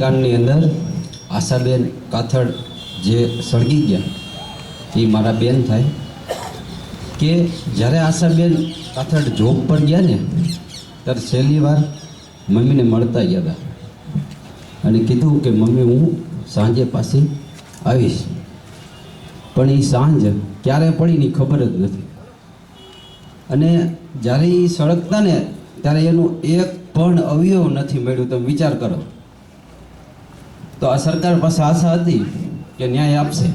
કાંડની અંદર આશાબેન કાથડ જે સળગી ગયા, એ મારા બેન થાય. કે જ્યારે આશાબેન કાથડ જોબ પર ગયા ને, ત્યારે છેલ્લી વાર મમ્મીને મળતા ગયા હતા. અને કીધું કે, મમ્મી, હું સાંજે પાછી આવીશ. પણ એ સાંજ ક્યારે પડી ની ખબર જ નથી. અને જ્યારે એ સળગતા ને, ત્યારે એનું એક પણ અવયવ નથી મળ્યું. તમે વિચાર કરો. તો આ સરકાર પાસે આશા હતી કે ન્યાય આપશે.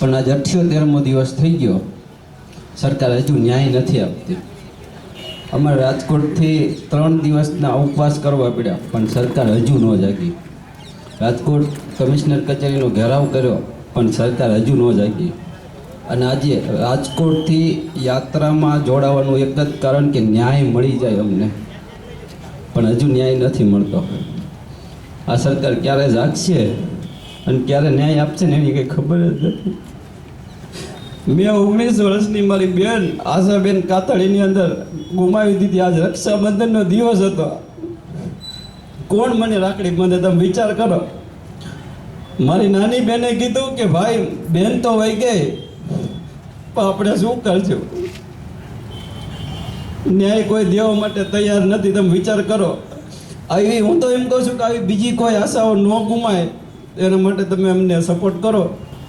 પણ આજે અઠ્યોતેરમો દિવસ થઈ ગયો. સરકાર હજુ ન્યાય નથી આપતી. અમારે રાજકોટથી ત્રણ દિવસના ઉપવાસ કરવા પડ્યા, પણ સરકાર હજુ ન જાગી. રાજકોટ કમિશનર કચેરીનો ઘેરાવ કર્યો, પણ સરકાર હજુ ન જાગી. અને આજે રાજકોટથી યાત્રામાં જોડાવાનું એક જ કારણ કે ન્યાય મળી જાય અમને. પણ હજુ ન્યાય નથી મળતો. આ સરકાર ક્યારે જાગશે અને ક્યારે ન્યાય આપશે ને એની કંઈ ખબર જ નથી. મેં ઓગણીસ વર્ષની મારી બેન આશાબેન કાતળીની અંદર ગુમાવી દીધી. આજ રક્ષાબંધનનો દિવસ હતો. કોણ મને રાખડી બંધે તમે વિચાર કરો. મારી નાની બેને કીધું કે ભાઈ, બેન તો વહી ગઈ. પણ આપણે શું કરશું? ન્યાય કોઈ દેવા માટે તૈયાર નથી. તમે વિચાર કરો. આવી હું તો એમ કહું છું કે આવી બીજી કોઈ આશાઓ ન ગુમાય. એના માટે તમે અમને સપોર્ટ કરો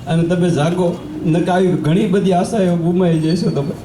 અને તમે જાગો. નકે આવી ઘણી બધી આશાઓ ગુમાઈ જશો તમે.